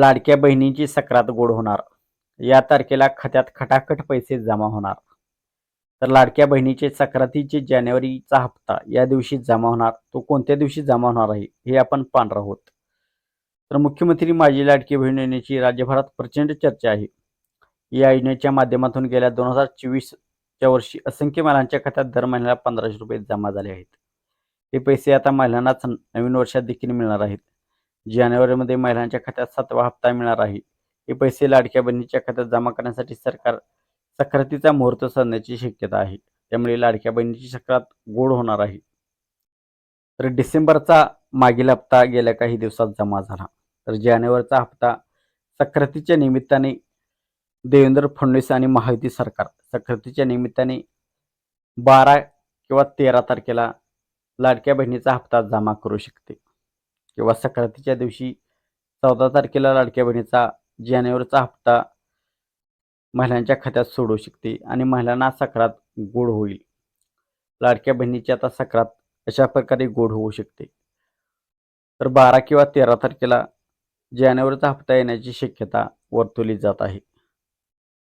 लाडक्या बहिणींची सक्रात गोड होणार. या तारखेला खात्यात खटाखट पैसे जमा होणार. तर लाडक्या बहिणीचे सक्रातीचे जानेवारीचा हप्ता या दिवशी जमा होणार. तो कोणत्या दिवशी जमा होणार आहे हे आपण पाहणार आहोत. तर मुख्यमंत्री माझी लाडकी बहीण योजनेची राज्यभरात प्रचंड चर्चा आहे. या योजनेच्या माध्यमातून गेल्या दोन हजार चोवीसच्या वर्षी असंख्य महिलांच्या खात्यात दर महिन्याला पंधराशे रुपये जमा झाले आहेत. हे पैसे आता महिलांनाच नवीन वर्षात देखील मिळणार आहेत. जानेवारीमध्ये महिलांच्या खात्यात सातवा हप्ता मिळणार आहे. हे पैसे लाडक्या बहिणीच्या खात्यात जमा करण्यासाठी सरकार सक्रातीचा मुहूर्त साधण्याची शक्यता आहे. त्यामुळे लाडक्या बहिणीची सक्रात गोड होणार आहे. तर डिसेंबरचा मागील हप्ता गेल्या काही दिवसात जमा झाला. तर जानेवारीचा हप्ता सक्रातीच्या निमित्ताने देवेंद्र फडणवीस आणि महायुती सरकार सक्रातीच्या निमित्ताने बारा किंवा तेरा तारखेला लाडक्या बहिणीचा हप्ता जमा करू शकते. किंवा संक्रांतीच्या दिवशी चौदा तारखेला लाडक्या बहिणीचा जानेवारीचा हप्ता महिलांच्या खात्यात सोडू शकते आणि महिलांना सक्रात गोड होईल. लाडक्या बहिणीची आता सक्रात अशा प्रकारे गोड होऊ शकते. तर बारा किंवा तेरा तारखेला जानेवारीचा हप्ता येण्याची शक्यता वर्तवली जात आहे.